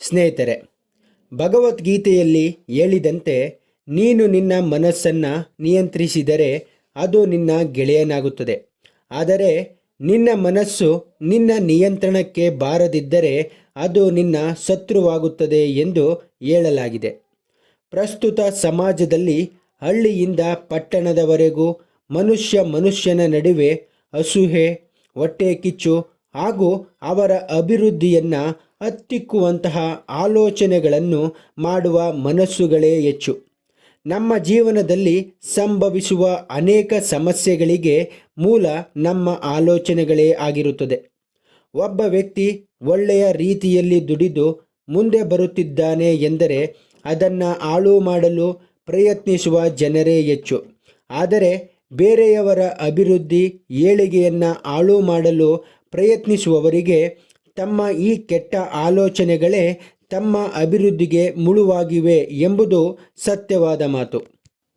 ಸ್ನೇಹಿತರೆ, ಭಗವದ್ಗೀತೆಯಲ್ಲಿ ಹೇಳಿದಂತೆ, ನೀನು ನಿನ್ನ ಮನಸ್ಸನ್ನು ನಿಯಂತ್ರಿಸಿದರೆ ಅದು ನಿನ್ನ ಗೆಳೆಯನಾಗುತ್ತದೆ. ಆದರೆ ನಿನ್ನ ಮನಸ್ಸು ನಿನ್ನ ನಿಯಂತ್ರಣಕ್ಕೆ ಬಾರದಿದ್ದರೆ ಅದು ನಿನ್ನ ಶತ್ರುವಾಗುತ್ತದೆ ಎಂದು ಹೇಳಲಾಗಿದೆ. ಪ್ರಸ್ತುತ ಸಮಾಜದಲ್ಲಿ ಹಳ್ಳಿಯಿಂದ ಪಟ್ಟಣದವರೆಗೂ ಮನುಷ್ಯ ಮನುಷ್ಯನ ನಡುವೆ ಅಸೂಹೆ ಹೊಟ್ಟೆ ಕಿಚ್ಚು ಹಾಗೂ ಅವರ ಅಭಿವೃದ್ಧಿಯನ್ನು ಹತ್ತಿಕ್ಕುವಂತಹ ಆಲೋಚನೆಗಳನ್ನು ಮಾಡುವ ಮನಸ್ಸುಗಳೇ ಹೆಚ್ಚು. ನಮ್ಮ ಜೀವನದಲ್ಲಿ ಸಂಭವಿಸುವ ಅನೇಕ ಸಮಸ್ಯೆಗಳಿಗೆ ಮೂಲ ನಮ್ಮ ಆಲೋಚನೆಗಳೇ ಆಗಿರುತ್ತದೆ. ಒಬ್ಬ ವ್ಯಕ್ತಿ ಒಳ್ಳೆಯ ರೀತಿಯಲ್ಲಿ ದುಡಿದು ಮುಂದೆ ಬರುತ್ತಿದ್ದಾನೆ ಎಂದರೆ ಅದನ್ನು ಹಾಳು ಮಾಡಲು ಪ್ರಯತ್ನಿಸುವ ಜನರೇ ಹೆಚ್ಚು. ಆದರೆ ಬೇರೆಯವರ ಅಭಿವೃದ್ಧಿ ಏಳಿಗೆಯನ್ನು ಹಾಳು ಮಾಡಲು ಪ್ರಯತ್ನಿಸುವವರಿಗೆ ತಮ್ಮ ಈ ಕೆಟ್ಟ ಆಲೋಚನೆಗಳೇ ತಮ್ಮ ಅಭಿವೃದ್ಧಿಗೆ ಮುಳುವಾಗಿವೆ ಎಂಬುದು ಸತ್ಯವಾದ ಮಾತು.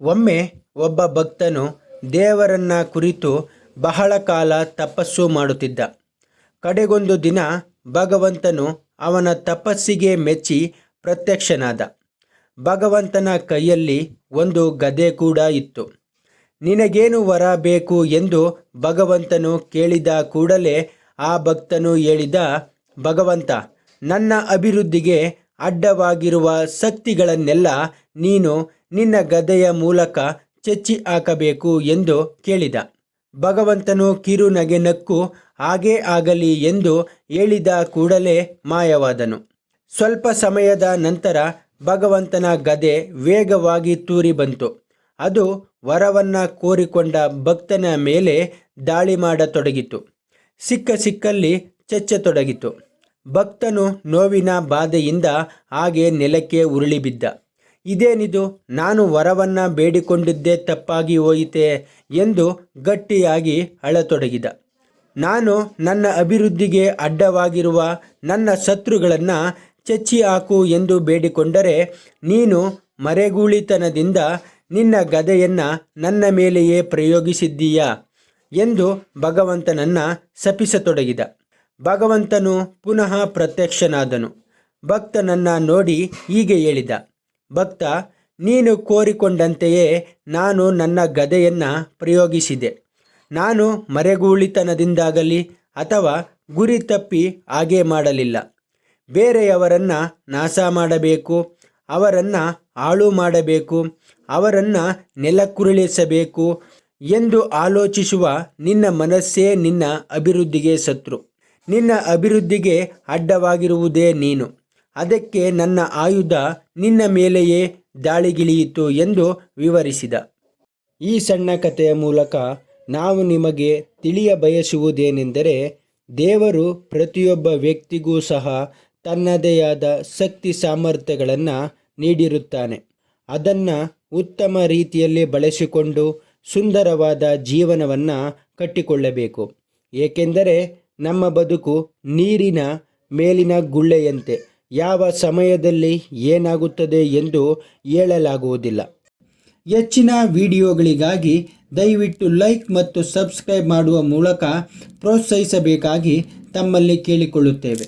ಒಮ್ಮೆ ಒಬ್ಬ ಭಕ್ತನು ದೇವರನ್ನ ಕುರಿತು ಬಹಳ ಕಾಲ ತಪಸ್ಸು ಮಾಡುತ್ತಿದ್ದ. ಕಡೆಗೊಂದು ದಿನ ಭಗವಂತನು ಅವನ ತಪಸ್ಸಿಗೆ ಮೆಚ್ಚಿ ಪ್ರತ್ಯಕ್ಷನಾದ. ಭಗವಂತನ ಕೈಯಲ್ಲಿ ಒಂದು ಗದೆ ಕೂಡ ಇತ್ತು. ನಿನಗೇನು ವರ ಬೇಕು ಎಂದು ಭಗವಂತನು ಕೇಳಿದ ಕೂಡಲೇ ಆ ಭಕ್ತನು ಹೇಳಿದ, ಭಗವಂತ, ನನ್ನ ಅಭಿವೃದ್ಧಿಗೆ ಅಡ್ಡವಾಗಿರುವ ಶಕ್ತಿಗಳನ್ನೆಲ್ಲ ನೀನು ನಿನ್ನ ಗದೆಯ ಮೂಲಕ ಚಚ್ಚಿ ಹಾಕಬೇಕು ಎಂದು ಕೇಳಿದ. ಭಗವಂತನು ಕಿರುನಗೆ ನಕ್ಕು, ಹಾಗೇ ಆಗಲಿ ಎಂದು ಹೇಳಿದ ಕೂಡಲೇ ಮಾಯವಾದನು. ಸ್ವಲ್ಪ ಸಮಯದ ನಂತರ ಭಗವಂತನ ಗದೆ ವೇಗವಾಗಿ ತೂರಿ ಬಂತು. ಅದು ವರವನ್ನು ಕೋರಿಕೊಂಡ ಭಕ್ತನ ಮೇಲೆ ದಾಳಿ ಮಾಡತೊಡಗಿತು. ಸಿಕ್ಕ ಸಿಕ್ಕಲ್ಲಿ ಚೆಚ್ಚತೊಡಗಿತು. ಭಕ್ತನು ನೋವಿನ ಬಾಧೆಯಿಂದ ಹಾಗೆ ನೆಲಕ್ಕೆ ಉರುಳಿ ಬಿದ್ದ ಇದೇನಿದು? ನಾನು ವರವನ್ನ ಬೇಡಿಕೊಂಡಿದ್ದೇ ತಪ್ಪಾಗಿ ಹೋಯಿತೆ ಎಂದು ಗಟ್ಟಿಯಾಗಿ ಅಳತೊಡಗಿದ. ನಾನು ನನ್ನ ಅಭಿವೃದ್ಧಿಗೆ ಅಡ್ಡವಾಗಿರುವ ನನ್ನ ಶತ್ರುಗಳನ್ನು ಚಚ್ಚಿ ಹಾಕು ಎಂದು ಬೇಡಿಕೊಂಡರೆ ನೀನು ಮರೆಗೂಳಿತನದಿಂದ ನಿನ್ನ ಗದೆಯನ್ನು ನನ್ನ ಮೇಲೆಯೇ ಪ್ರಯೋಗಿಸಿದ್ದೀಯಾ? ಎಂದು ಭಗವಂತನನ್ನು ಸಪಿಸತೊಡಗಿದ ಭಗವಂತನು ಪುನಃ ಪ್ರತ್ಯಕ್ಷನಾದನು. ಭಕ್ತನನ್ನು ನೋಡಿ ಹೀಗೆ ಹೇಳಿದ. ಭಕ್ತ, ನೀನು ಕೋರಿಕೊಂಡಂತೆಯೇ ನಾನು ನನ್ನ ಗದೆಯನ್ನು ಪ್ರಯೋಗಿಸಿದೆ. ನಾನು ಮರೆಗೂಳಿತನದಿಂದಾಗಲಿ ಅಥವಾ ಗುರಿ ತಪ್ಪಿ ಹಾಗೆ ಮಾಡಲಿಲ್ಲ. ಬೇರೆಯವರನ್ನು ನಾಶ ಮಾಡಬೇಕು, ಅವರನ್ನು ಹಾಳು ಮಾಡಬೇಕು, ಅವರನ್ನು ನೆಲಕ್ಕುರುಳಿಸಬೇಕು ಎಂದು ಆಲೋಚಿಸುವ ನಿನ್ನ ಮನಸ್ಸೇ ನಿನ್ನ ಅಭಿವೃದ್ಧಿಗೆ ಶತ್ರು. ನಿನ್ನ ಅಭಿವೃದ್ಧಿಗೆ ಅಡ್ಡವಾಗಿರುವುದೇ ನೀನು. ಅದಕ್ಕೆ ನನ್ನ ಆಯುಧ ನಿನ್ನ ಮೇಲೆಯೇ ದಾಳಿಗಿಳಿಯಿತು ಎಂದು ವಿವರಿಸಿದ. ಈ ಸಣ್ಣ ಕಥೆಯ ಮೂಲಕ ನಾವು ನಿಮಗೆ ತಿಳಿಯ ಬಯಸುವುದೇನೆಂದರೆ ದೇವರು ಪ್ರತಿಯೊಬ್ಬ ವ್ಯಕ್ತಿಗೂ ಸಹ ತನ್ನದೇ ಆದ ಶಕ್ತಿ ಸಾಮರ್ಥ್ಯಗಳನ್ನು ನೀಡಿರುತ್ತಾನೆ. ಅದನ್ನು ಉತ್ತಮ ರೀತಿಯಲ್ಲಿ ಬಳಸಿಕೊಂಡು ಸುಂದರವಾದ ಜೀವನವನ್ನು ಕಟ್ಟಿಕೊಳ್ಳಬೇಕು. ಏಕೆಂದರೆ ನಮ್ಮ ಬದುಕು ನೀರಿನ ಮೇಲಿನ ಗುಳ್ಳೆಯಂತೆ, ಯಾವ ಸಮಯದಲ್ಲಿ ಏನಾಗುತ್ತದೆ ಎಂದು ಹೇಳಲಾಗುವುದಿಲ್ಲ. ಹೆಚ್ಚಿನ ವಿಡಿಯೋಗಳಿಗಾಗಿ ದಯವಿಟ್ಟು ಲೈಕ್ ಮತ್ತು ಸಬ್ಸ್ಕ್ರೈಬ್ ಮಾಡುವ ಮೂಲಕ ಪ್ರೋತ್ಸಾಹಿಸಬೇಕಾಗಿ ತಮ್ಮಲ್ಲಿ ಕೇಳಿಕೊಳ್ಳುತ್ತೇವೆ.